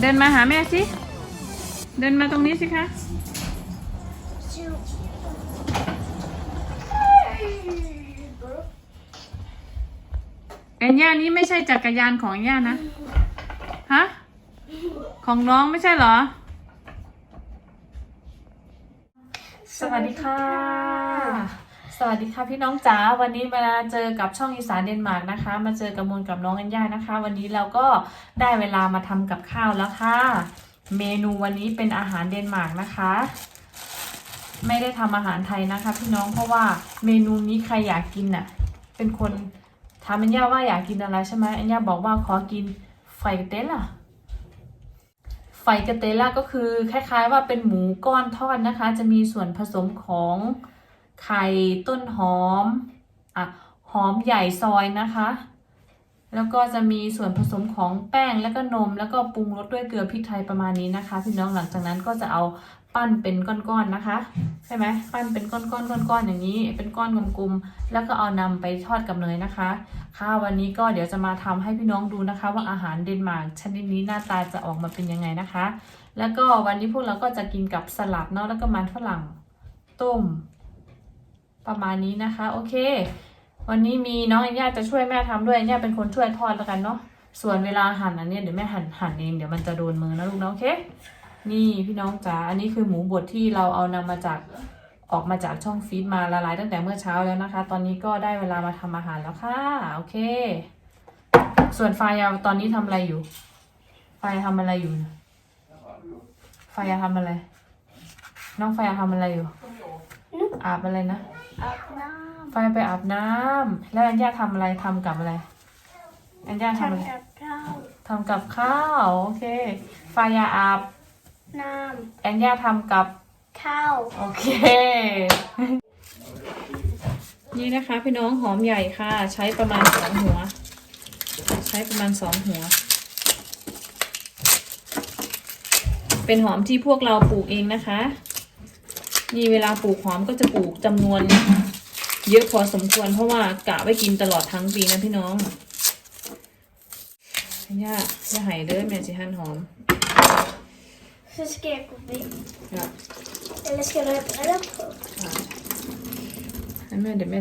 เดินมาหาแม่สิ เดินมาตรงนี้สิคะแอนย่านี้ไม่ใช่จักรยานของย่านะ ฮะ ของน้องไม่ใช่เหรอ สวัสดีค่ะ สวัสดีค่ะพี่น้องจ๋าวันนี้มาเจอกับช่องอีสานเดนมาร์กนะคะ มาเจอกับมูลกับน้องอัญญานะคะ วันนี้เราก็ได้เวลามาทำกับข้าวแล้วค่ะ เมนูวันนี้เป็นอาหารเดนมาร์กนะคะ ไม่ได้ทำอาหารไทยนะคะ พี่น้องเพราะว่าเมนูนี้ใครอยากกินน่ะ เป็นคนถามอัญญาว่าอยากกินอะไรใช่ไหมอัญญาบอกว่าขอกินไฟเตล่ะไฟกเตล่าก็คือคล้าย ๆ ว่าเป็นหมูก้อนทอดนะคะ จะมีส่วนผสมของ ไข่ต้นหอมอะหอมใหญ่ซอยนะคะ แล้วก็จะมีส่วนผสมของแป้งแล้วก็นม แล้วก็ปรุงรสด้วยเกลือพริกไทยประมาณนี้นะคะพี่น้องหลังจากนั้นก็จะเอาปั้นเป็นก้อนๆนะคะ ใช่ไหมปั้นเป็นก้อนๆก้อนๆอย่างนี้ เป็นก้อนกลมๆแล้วก็เอานำไปทอดกับเนยนะคะ ค่ะวันนี้ก็เดี๋ยวจะมาทำให้พี่น้องดูนะคะ ว่าอาหารเดนมาร์กชนิดนี้หน้าตาจะออกมาเป็นยังไงนะคะ แล้วก็วันนี้พวกเราก็จะกินกับสลัดเนาะแล้วก็มันฝรั่งต้ม ประมาณนี้นะคะ โอเค วันนี้มีน้องอัญญาจะช่วยแม่ทำด้วยอัญญาเป็นคนช่วยทอดแล้วกันเนาะส่วนเวลาหั่นอันเนี้ยเดี๋ยวแม่หั่นหั่นเองเดี๋ยวมันจะโดนมือนะลูกนะโอเค นี่พี่น้องจ๋าอันนี้คือหมูบดที่เราเอานำมาจากออกมาจากช่องฟีดมาละลายตั้งแต่เมื่อเช้าแล้วนะคะ ตอนนี้ก็ได้เวลามาทำอาหารแล้วค่ะ โอเค ส่วนไฟยาตอนนี้ทำอะไรอยู่ ไฟยาทำอะไรอยู่นะไฟยาทำอะไร น้องไฟยาทำอะไรอยู่อาบอะไรนะ อาบน้ไฟไปอาบน้ำแล้วอันย่าทำอะไรทำกับอะไร อันย่าำทำอะไรทำกับข้าวทำกับข้าวโอเคไฟยาอาบน้แอนย่าทำกับำข้าวโอเค นี่นะคะพี่น้องหอมใหญ่ค่ะ ใช้ประมาณสองหัว ใช้ประมาณสองหัว เป็นหอมที่พวกเราปลูกเองนะคะ นี่เวลาปลูกหอมก็จะปลูกจำนวน เยอะพอสมควร เพราะว่ากะไว้กินตลอดทั้งปีนะพี่น้องย่าย่าไห้เด้อแม่สิหั่นหอม Så ska jag gå vid. ค่ะ Eller ska du öppna den på? ให้แม่เดี๋ยวแม่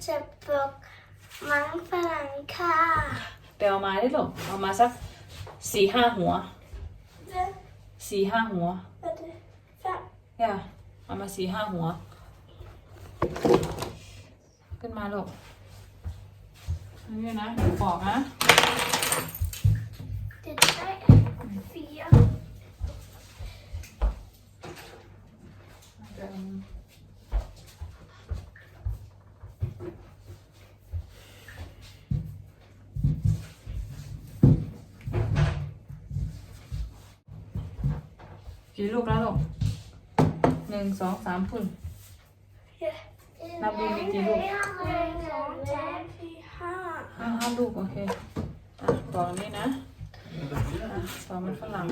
Jag köper många förankar. ไปเอามาได้หรอเอามาสักสี่ห้าหัว Det สี่ห้าหัว är det fem. ย่าเอามาสี่ห้าหัว ขึ้นมาลูกนี่นะเดี๋ยวบอกนะ กี่ลูกแล้วลูกหนึ่งสองสามพุ่น นับดูมีกี่ลูก สองสามสี่ห้าห้าห้าลูกโอเคอะต่อนี้นะอะต่อมันฝรั่ง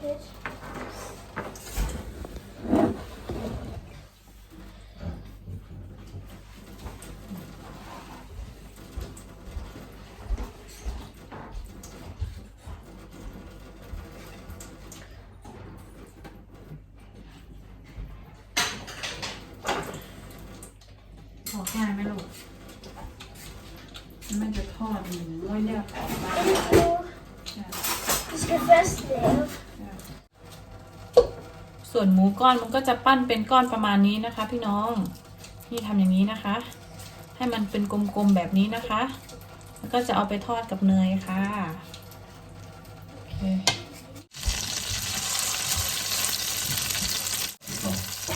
fish. ของ่ายไหมลูกมันจะทอดหมูไว้แยกออกมา Vi skal først lave ส่วนหมูก้อนมันก็จะปั้นเป็นก้อนประมาณนี้นะคะ พี่น้องนี่ทำอย่างนี้นะคะ ให้มันเป็นกลมๆแบบนี้นะคะแล้วก็จะเอาไปทอดกับเนยค่ะโอเค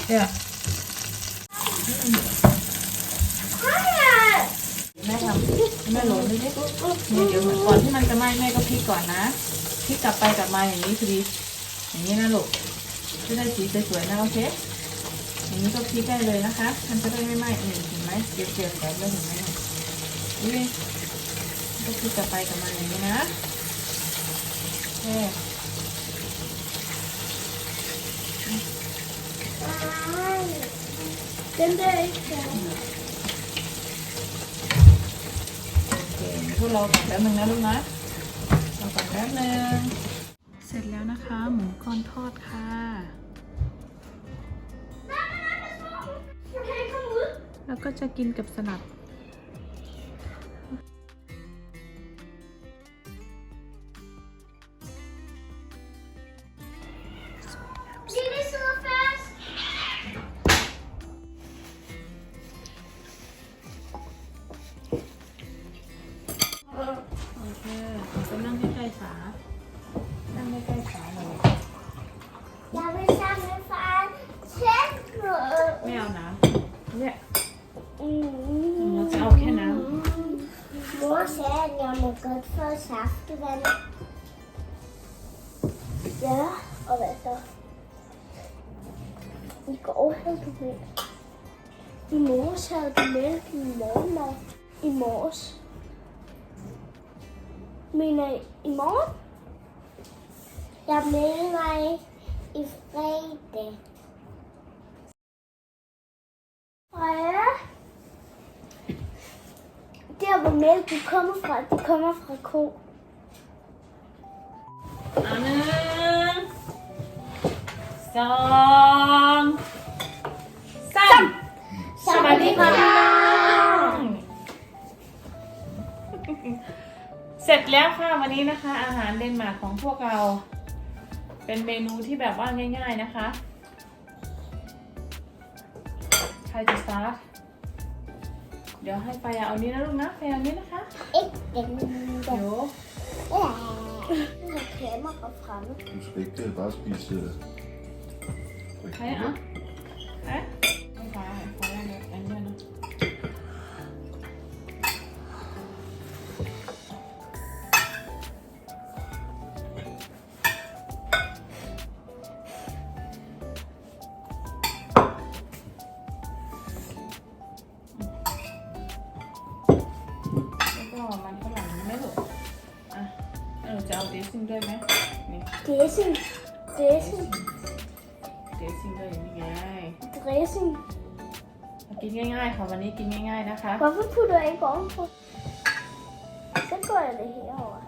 เนี่ยแม่ทำแม่โหลดดูดิเนี่ยเดี๋ยวก่อนที่มันจะไหม้แม่ก็พลิกก่อนนะพลิกกลับไปกลับมาอย่างนี้คือดีอย่างนี้นะลูก จะได้สีสวยๆนะโอเคอย่างนี้ก็พลิกได้เลยนะคะมันจะได้ไม่ไหม้เองเห็นไหมเกลียวๆแบบแล้วเห็นไหมอุ้ยก็พลิกกลับไปกลับมาอย่างนี้นะโอเค Den der er ikke færdig. โอเคพวกเราก่อนแป๊บนึงนะลูกนะเราก่อนแป๊บนึง สร็จแล้วนะคะ หมูก้อนทอดค่ะ แล้วก็จะกินกับสลัด Ja, og hvad så? I går havde du mælk. I morges havde du mælk i morgenmad. I morges. Men I i morgen? Jeg mener mig i fredag. Freja? der hvor mælken kommer fra, det kommer fra ko. สองสามสวัสดีค่ะ เสร็จแล้วค่ะวันนี้นะคะ อาหารเดนมาร์กของพวกเรา เป็นเมนูที่แบบว่าง่าย ๆนะคะ ใครจะสตาร์ทเดี๋ยวให้ไฟเอานี้นะลูกนะไฟเอานี้นะคะ Ikke den เดี๋ยว Ja. Jeg klemmer fra fremme. Du skal ikke øh, bare spise øh, ใครอะเอ๊ะไม่ไฟไฟอะไรอันเนี้ยนะแล้วก็มันฝรั่งไม่ หลุดอะแล้วหนูจะเอาเดซซิ่งด้วยไนนี้กินง่าย ๆนะคะ Hvorfor putter jeg ikke ovenpå? Så går jeg det herover.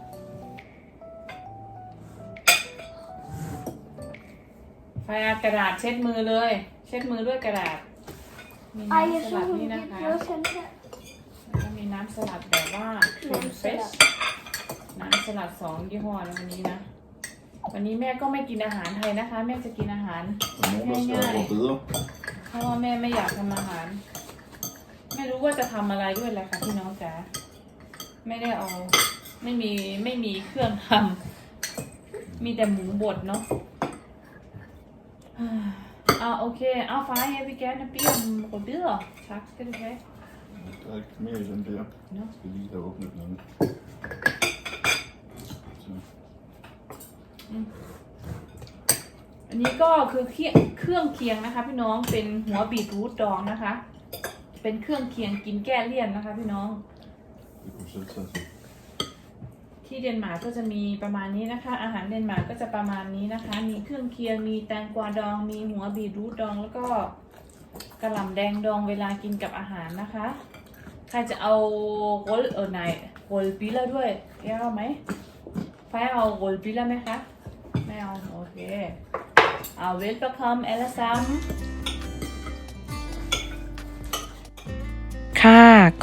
ไฟเอากระดาษเช็ดมือเลย เช็ดมือด้วยกระดาษ มี Ej, jeg น้ำสลัด synes, นี่ hun นะ gik คะ noget sådan her. แล้วก็มีน้ำสลัดแบบว่าครีมเฟสน้ำสลัดน้ำสลัดสองยี่ห้อนะวันนี้นะ วันนี้แม่ก็ไม่กินอาหารไทยนะคะ แม่จะกินอาหาร og nogen, der skal over bedre. เพราะว่าแม่ไม่อยากทำอาหารไม่ รู้ว่าจะทำอะไรด้วยแหละค่ะพี่น้องจ๋าไม่ได้เอา ไม่มีไม่มีเครื่องทำมีแต่หมูบดเนาะอ่าโอเคเอาไฟให้พี่แกนะเปี้ยมกดเบี้ยชัก skal du have Der er ikke mere i den der. Nå. Jeg skal lige have åbnet den anden. Så. อันนี้ก็คือเครื่องเครื่องเคียงนะคะ พี่น้องเป็นหัวบีทรูทดองนะคะ เป็นเครื่องเคียงกินแก้เลี่ยนนะคะพี่น้อง ที่เดนมาร์กก็จะมีประมาณนี้นะคะ อาหารเดนมาร์กก็จะประมาณนี้นะคะ มีเครื่องเคียงมีแตงกวาดอง มีหัวบีรูทดองแล้วก็กระหล่ำแดงดองเวลากินกับอาหารนะคะ ใครจะเอาโรลเออไหนโรลปีละด้วยแกเอาไหมไฟเอาโรลปีละไหมคะไม่เอาโอเคเอาเวลประคำเอลซัม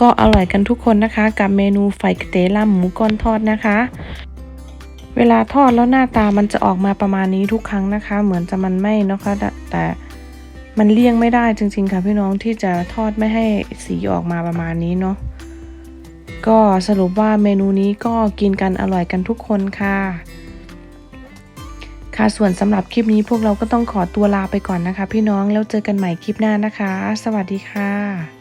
ก็อร่อยกันทุกคนนะคะ กับเมนูไฟกระเตล่ำหมูก้อนทอดนะคะ เวลาทอดแล้วหน้าตามันจะออกมาประมาณนี้ทุกครั้งนะคะ เหมือนจะมันไหม้นะคะแต่แต่มันเลี่ยงไม่ได้จริง ๆ ค่ะพี่น้องที่จะทอดไม่ให้สีออกมาประมาณนี้เนาะก็สรุปว่าเมนูนี้ก็กินกันอร่อยกันทุกคนค่ะ ค่ะส่วนสำหรับคลิปนี้พวกเราก็ต้องขอตัวลาไปก่อนนะคะ พี่น้องแล้วเจอกันใหม่คลิปหน้านะคะ สวัสดีค่ะ